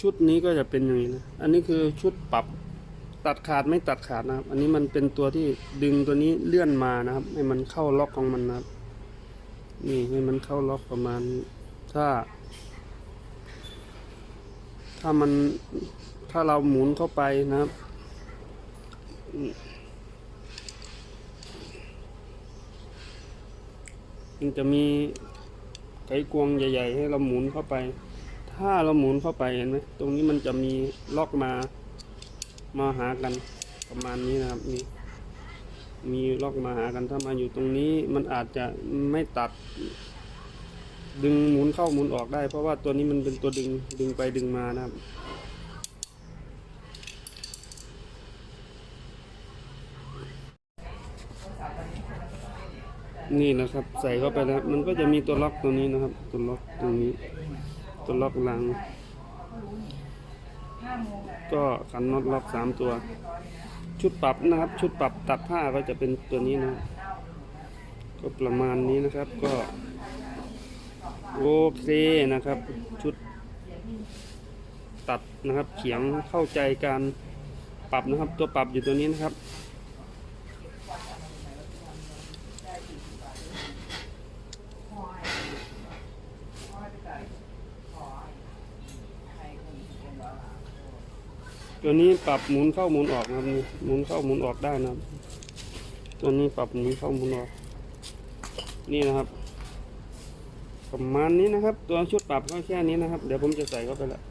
ชุดนี้ก็จะเป็นอย่างนี้นะ อันนี้คือชุดปรับตัดขาดไม่ตัดขาดนะครับ อันนี้มันเป็นตัวที่ดึงตัวนี้เลื่อนมานะครับ ให้มันเข้าล็อกของมันนะครับ นี่ให้มันเข้าล็อกประมาณ ถ้า ถ้ามันถ้าเราหมุนเข้าไปนะครับมมันจะมีไขควงใหญ่ ๆ ให้เราหมุนเข้าไป ถ้าเราหมุนเข้าไปเห็นไหมตรงนี้มันจะมีล็อกมามาหากันประมาณนี้นะครับนี่มีล็อกมาหากันถ้ามาอยู่ตรงนี้มันอาจจะไม่ตัด ดึงหมุนเข้าหมุนออกได้ เพราะว่าตัวนี้มันเป็นตัวดึงดึงไปดึงมานะครับนี่นะครับ ใส่เข้าไปแล้วมันก็จะมีตัวล็อกตัวนี้นะครับ ตัวล็อกตรงนี้ ตัวล็อกหลัง ก็ขันน็อตล็อกสามตัว ชุดปรับนะครับ ชุดปรับตัดผ้าก็จะเป็นตัวนี้นะ ก็ประมาณนี้นะครับก็โอเคนะครับ ชุดตัดนะครับ เขียงเข้าใจการปรับนะครับ ตัวปรับอยู่ตัวนี้นะครับ ตัวนี้ปรับหมุนเข้าหมุนออกนะครับนี่หมุนเข้าหมุนออกได้นะครับ ตัวนี้ปรับหมุนเข้าหมุนออก นี่นะครับ ประมาณนี้นะครับ ตัวชุดปรับก็แค่นี้นะครับ เดี๋ยวผมจะใส่เข้าไปแล้ว